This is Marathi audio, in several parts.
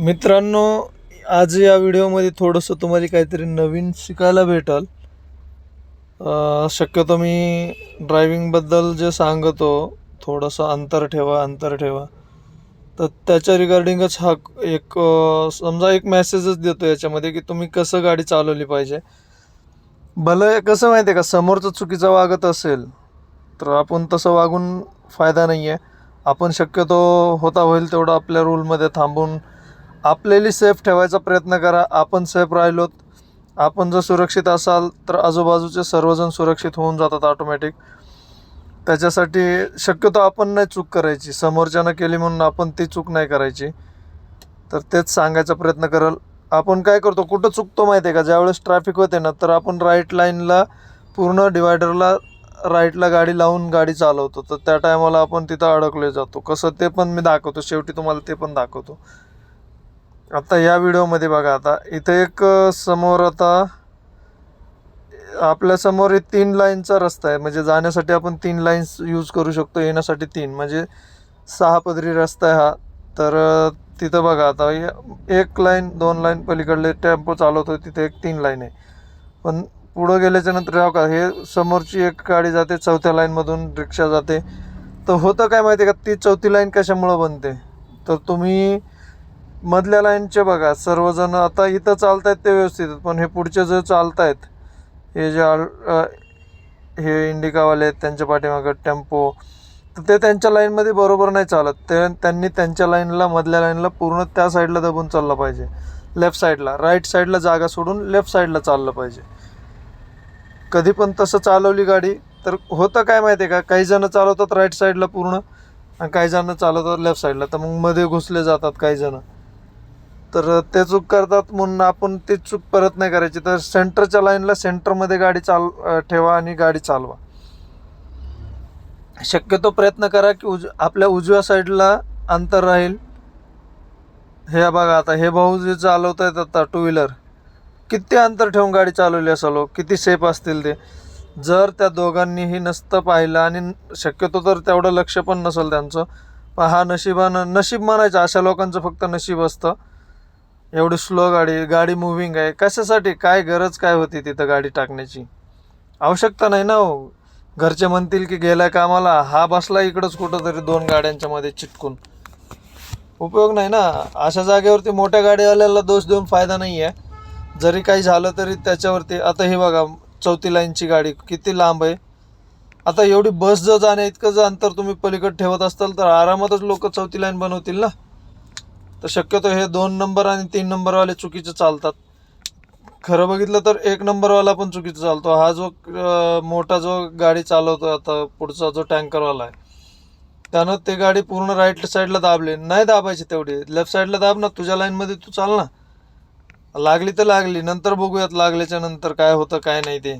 मित्रांनो आज या व्हिडिओमध्ये थोडंसं तुम्हाला काहीतरी नवीन शिकायला भेटल. शक्यतो मी ड्रायविंगबद्दल जे सांगतो थोडंसं अंतर ठेवा अंतर ठेवा. तर त्याच्या रिगार्डिंगच हा एक समजा एक मेसेजच देतो याच्यामध्ये की तुम्ही कसं गाडी चालवली पाहिजे. भलं कसं माहिती आहे का समोरचं चुकीचं वागत असेल तर आपण तसं वागून फायदा नाही आहे आपण शक्यतो होता होईल तेवढं आपल्या रूलमध्ये थांबून आपल्याली सेफ ठेवायचा प्रयत्न करा. आपण सेफ राहिलोत. आपण जर सुरक्षित असाल तर आजूबाजूचे सर्वजण सुरक्षित होऊन जातात ऑटोमॅटिक त्याच्यासाठी शक्यतो आपण नाही चूक करायची. समोरच्यानं केली म्हणून आपण ती चूक नाही करायची. तर तेच सांगायचा प्रयत्न कराल. आपण काय करतो? कुठं चुकतो माहिती आहे का? ज्यावेळेस ट्रॅफिक होते ना तर आपण राईट लाईनला पूर्ण डिवायडरला राईटला गाडी लावून गाडी चालवतो. तर त्या टायमाला आपण तिथं अडकले जातो. कसं ते पण मी दाखवतो. शेवटी तुम्हाला ते पण दाखवतो. आता या व्हिडिओमध्ये बघा आता इथं एक समोर आता आपल्यासमोर हे तीन लाईनचा रस्ता आहे. म्हणजे जाण्यासाठी आपण तीन लाईन्स यूज करू शकतो येण्यासाठी तीन. म्हणजे सहा पदरी रस्ता आहे हा. तर तिथं बघा आता एक लाईन दोन लाईन पलीकडले टेम्पो चालवतो तिथे एक तीन लाईन आहे. पण पुढं गेल्याच्यानंतर का हे समोरची एक गाडी जाते चौथ्या लाईनमधून रिक्षा जाते. तर होतं काय माहिती आहे का ती चौथी लाईन कशामुळं बनते? तर तुम्ही मधल्या लाईनचे बघा सर्वजण आता इथं चालत आहेत ते व्यवस्थित पण हे पुढचे जे आहेत हे जे हे इंडिकावाले आहेत त्यांच्या पाठीमागं टेम्पो तर ते त्यांच्या लाईनमध्ये बरोबर नाही चालत. ते त्यांनी त्यांच्या लाईनला मधल्या लाईनला पूर्ण त्या साईडला दबून चाललं पाहिजे. लेफ्ट साईडला राईट साईडला जागा सोडून लेफ्ट साईडला चाललं पाहिजे. कधी पण तसं चालवली गाडी तर होतं काय माहिती आहे का? काही जणं चालवतात राईट साईडला पूर्ण आणि काही जणं चालवतात लेफ्ट साईडला तर मग मध्ये घुसले जातात काही जणं. तर ते चूक करतात म्हणून आपण ते चूक परत नाही करायची. तर सेंटरच्या लाईनला सेंटरमध्ये गाडी चाल ठेवा आणि गाडी चालवा. शक्यतो प्रयत्न करा की उज आपल्या उजव्या साईडला अंतर राहील. हे बघा आता हे भाऊ जे चालवत आहेत आता टू व्हीलर किती अंतर ठेवून गाडी चालवली असाल हो? किती सेफ असतील ते? जर त्या दोघांनीही नसतं पाहिलं आणि शक्यतो तर तेवढं लक्ष पण नसेल त्यांचं. पण हा नशिबानं नशीब म्हणायचं अशा लोकांचं फक्त नशीब असतं. एवढी स्लो गाडी गाडी मुव्हिंग आहे. कशासाठी? काय गरज काय होती तिथं गाडी टाकण्याची? आवश्यकता नाही ना हो. घरचे म्हणतील की गेल्या कामाला. हा बसला इकडंच कुठंतरी दोन गाड्यांच्या मध्ये चिटकून. उपयोग नाही ना. अशा जागेवरती मोठ्या गाडीवाल्याला दोष देऊन फायदा नाही आहे जरी काही झालं तरी त्याच्यावरती आता हे बघा चौथी लाईनची गाडी किती लांब आहे. आता एवढी बस जर जाण्या इतकं जर अंतर तुम्ही पलीकडे ठेवत असाल तर आरामातच लोक चौथी लाईन बनवतील ना. तर शक्यतो हे दोन नंबर आणि तीन नंबरवाले चुकीचे चालतात. खरं बघितलं तर एक नंबरवाला पण चुकीचा चालतो. हा जो मोठा जो गाडी चालवतो आता पुढचा जो टँकरवाला आहे त्यानं ते गाडी पूर्ण राईट साईडला दाबली. नाही दाबायची तेवढी. लेफ्ट साईडला दाब ना तुझ्या लाईनमध्ये तू चाल ना. लागली तर लागली नंतर बघूयात लागल्याच्या नंतर काय होतं काय नाही ते.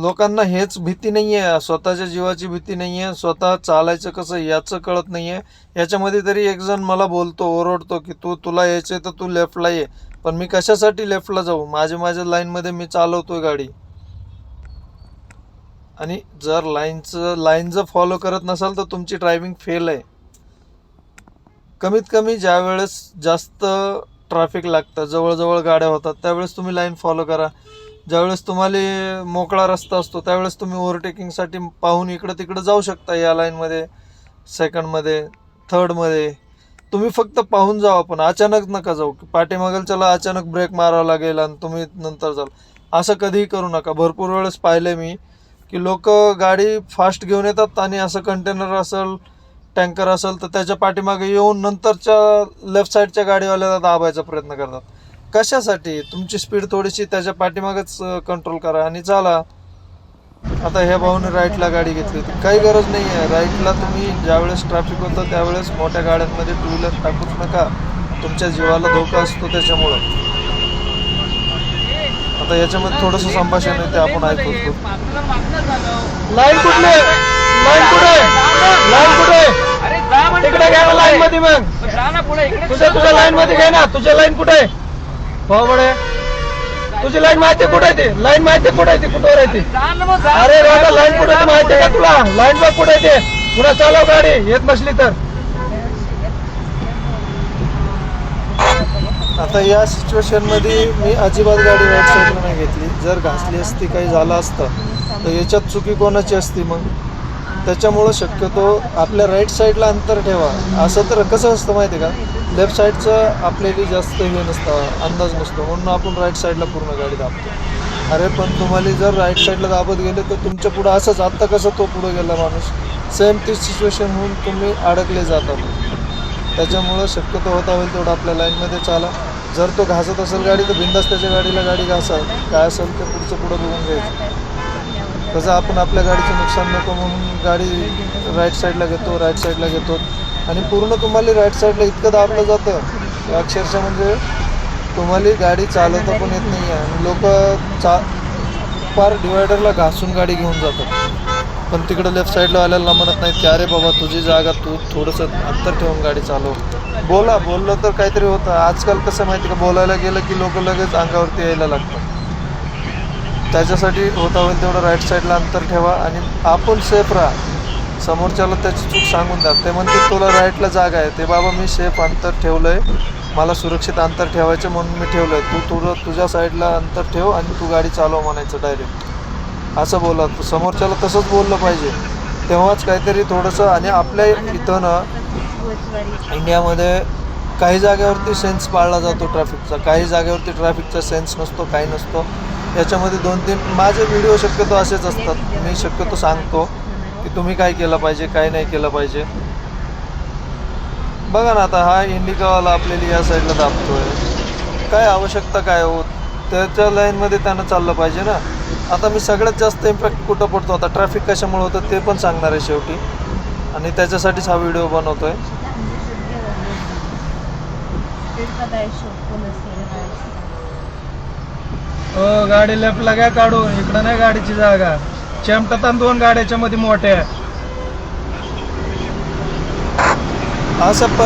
लोकांना हेच भीती नाही आहे स्वतःच्या जीवाची भीती नाही आहे स्वतः चालायचं कसं याचं कळत नाही आहे याच्यामध्ये तरी एक जण मला बोलतो ओरडतो की तू तुला यायचं आहे तर तू लेफ्टला ये पण मी कशासाठी लेफ्टला जाऊ? माझ्या माझ्या लाईनमध्ये मी चालवतो गाडी. आणि जर लाईनचं लाईन जर फॉलो करत नसाल तर तुमची ड्रायव्हिंग फेल आहे. कमीत कमी ज्या वेळेस जास्त ट्रॅफिक लागतं जवळजवळ गाड्या होतात त्यावेळेस तुम्ही लाईन फॉलो करा. ज्यावेळेस तुम्हाला मोकळा रस्ता असतो त्यावेळेस तुम्ही ओव्हरटेकिंगसाठी पाहून इकडं तिकडं जाऊ शकता या लाईनमध्ये सेकंडमध्ये थर्डमध्ये तुम्ही फक्त पाहून जावा पण अचानक नका जाऊ. की पाठीमागलच्याला अचानक ब्रेक मारावा लागेल आणि तुम्ही नंतर जाल. असं कधीही करू नका. भरपूर वेळेस पाहिले मी की लोक गाडी फास्ट घेऊन येतात आणि असं कंटेनर असेल टँकर असेल तर त्याच्या पाठीमागे येऊन नंतरच्या लेफ्ट साईडच्या गाडीवाल्याला दाबायचा प्रयत्न करतात. कशासाठी? तुमची स्पीड थोडीशी त्याच्या पाठीमागच कंट्रोल करा आणि चाला. आता ह्या भाऊने राईटला गाडी घेतली. होती काही गरज नाही आहे राईटला तुम्ही ज्यावेळेस ट्रॅफिक होतं त्यावेळेस मोठ्या गाड्यांमध्ये टू व्हीलर टाकूच नका. तुमच्या जीवाला धोका असतो त्याच्यामुळं. आता याच्यामध्ये थोडंसं संभाषण आहे ते आपण ऐकू लाईन कुठली? लाईन कुठे? लाईन कुठे? अरे जा तिकडे घ्या लाईन मध्ये मग. जा ना पुढे इकडे तुझ्या तुझ्या लाईन मध्ये घे ना. तुझ्या लाईन कुठे? हो बडे. तुझी लाईन माहिती कुठे आहे ती? लाईन माहिती कुठे आहे ती? कुठवर आहे ती? अरे दादा लाईन कुठे माहिती आहे का तुला? लाईन बघ कुठे आहे ते? पुढे चालव गाडी. येत नसली तर. आता या सिच्युएशनमध्ये मी अजिबात गाडी राईट साईडला नाही घेतली. जर घासली असती काही झालं असतं तर याच्यात चुकी कोणाची असती मग? त्याच्यामुळं शक्यतो आपल्या राईट साईडला अंतर ठेवा. असं तर कसं असतं माहिती आहे का लेफ्ट साईडचं आपल्याला जास्त हे नसतं अंदाज नसतो. म्हणून आपण राईट साईडला पूर्ण गाडी दाबतो. अरे पण तुम्हाला जर राईट साईडला दाबत गेले तर तुमच्या पुढं असंच आत्ता कसं तो पुढं गेला माणूस? सेम तीच सिच्युएशन होऊन तुम्ही अडकले जातात त्याच्यामुळं शक्यतो होता होईल तेवढं आपल्या लाईनमध्ये चाला. जर तो घासत असेल गाडी तर बिंदास त्याच्या गाडीला गाडी घासा. काय असेल ते पुढचं पुढं बघून घ्यायचं. तसं आपण आपल्या गाडीचं नुकसान नको म्हणून गाडी राईट साईडला घेतो राईट साईडला घेतो. आणि पूर्ण तुम्हाला राईट साईडला इतकं दाबलं जातं की अक्षरशः म्हणजे तुम्हाला गाडी चालवता पण येत नाही आहे आणि लोक चा फार डिवायडरला घासून गाडी घेऊन जातात. पण तिकडं लेफ्ट साईडला आल्याला म्हणत नाहीत की अरे बाबा तुझी जागा तू थोडंसं अंतर ठेवून गाडी चालव. बोला बोललं तर काहीतरी होतं. आजकाल कसं माहिती का बोलायला गेलं की लोक लगेच अंगावरती यायला लागतात. त्याच्यासाठी होता होईल तेवढं राईट साईडला अंतर ठेवा आणि आपण सेफ राहा. समोरच्याला त्याची चूक सांगून द्या. ते म्हणते तुला राईटला जागा आहे. ते बाबा मी सेफ अंतर ठेवलं आहे मला सुरक्षित अंतर ठेवायचं म्हणून मी ठेवलं आहे तू तुझं तुझ्या साईडला अंतर ठेव आणि तू गाडी चालव म्हणायचं डायरेक्ट असं बोला. तू समोरच्याला तसंच बोललं पाहिजे. तेव्हाच काहीतरी थोडंसं आणि आपल्या इथं ना इंडियामध्ये काही जागेवरती सेन्स पाळला जातो ट्रॅफिकचा काही जागेवरती ट्रॅफिकचा सेन्स नसतो काही नसतो. याच्यामध्ये दोन तीन माझे व्हिडिओ शक्यतो असेच असतात. मी शक्यतो सांगतो की तुम्ही काय केलं पाहिजे काय नाही केलं पाहिजे. बघा ना आता हा इंडिकावाला आपल्याला या साईडला दाबतोय. काय आवश्यकता काय हो? त्याच्या लाईनमध्ये त्यानं चाललं पाहिजे ना. आता मी सगळ्यात जास्त इम्पॅक्ट कुठं पडतो? आता ट्रॅफिक कशामुळे होतं ते पण सांगणार आहे शेवटी. आणि त्याच्यासाठीच हा व्हिडिओ बनवतोय. हो गाडी लेफ्टला काय काढू. इकडं नाही गाडीची जागा. चेमटतात दोन गाड्याच्या मध्ये मोठ्या अशा प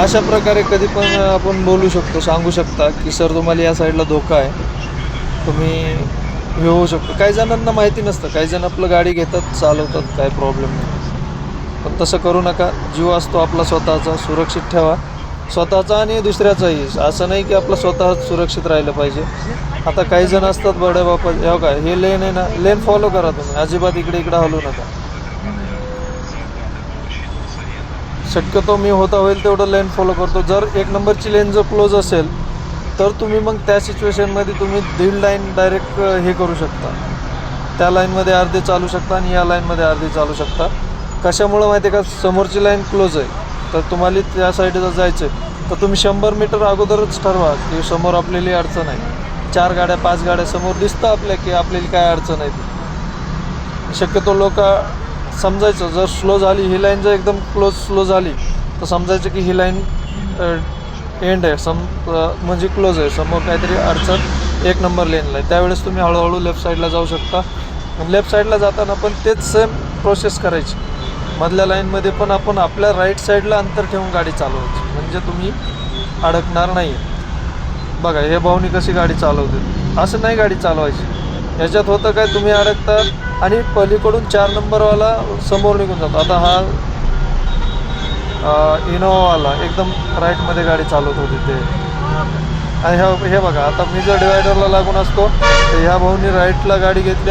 अशा प्रकारे कधी पण आपण बोलू शकतो सांगू शकता की सर तुम्हाला या साईडला धोका आहे. तुम्ही हे होऊ शकतो. काही जणांना माहिती नसतं. काही जण आपलं गाडी घेतात चालवतात काय प्रॉब्लेम नाही. पण तसं करू नका. जीव असतो आपला स्वतःचा सुरक्षित ठेवा. स्वतःचा आणि दुसऱ्याचाही. असं नाही की आपलं स्वतः सुरक्षित राहिलं पाहिजे. आता काही जण असतात बडे बापा हो काय हे लेन आहे ना लेन फॉलो करा तुम्ही. अजिबात इकडे इकडे हलू नका. शक्यतो मी होता होईल तेवढं लेन फॉलो करतो. जर एक नंबरची लेन जर क्लोज असेल तर तुम्ही मग त्या सिच्युएशनमध्ये तुम्ही दीड लाईन डायरेक्ट हे करू शकता. त्या लाईनमध्ये अर्धे चालू शकता आणि या लाईनमध्ये अर्धे चालू शकता. कशामुळं माहिती आहे का? समोरची लाईन क्लोज आहे. तर तुम्हाला त्या साईडला जायचं आहे तर तुम्ही शंभर मीटर अगोदरच ठरवा की समोर आपलेली अडचण आहे. चार गाड्या पाच गाड्या समोर दिसतं आपल्या की आपल्याला काय अडचण आहे ती. शक्यतो लोक समजायचं जर स्लो झाली ही लाईन जर एकदम क्लोज स्लो झाली तर समजायचं की ही लाईन एंड आहे सम म्हणजे क्लोज आहे. समोर काहीतरी अडचण एक नंबर लेनला आहे. त्यावेळेस तुम्ही हळूहळू लेफ्ट साईडला जाऊ शकता. लेफ्ट साईडला जाताना पण तेच सेम प्रोसेस करायची. मधल्या लाईनमध्ये पण आपण आपल्या राईट साईडला अंतर ठेवून गाडी चालवायची. म्हणजे तुम्ही अडकणार नाही बघा हे भाऊनी कशी गाडी चालवते. असं नाही गाडी चालवायची. याच्यात होतं काय तुम्ही अडकता आणि पलीकडून चार नंबरवाला समोर निघून जातो. आता हा इनोवावाला एकदम राईटमध्ये गाडी चालवत होती ते. आणि ह्या हे बघा आता मी जर डिवायडरला लागून असतो तर ह्या भाऊनी राईटला गाडी घेतली.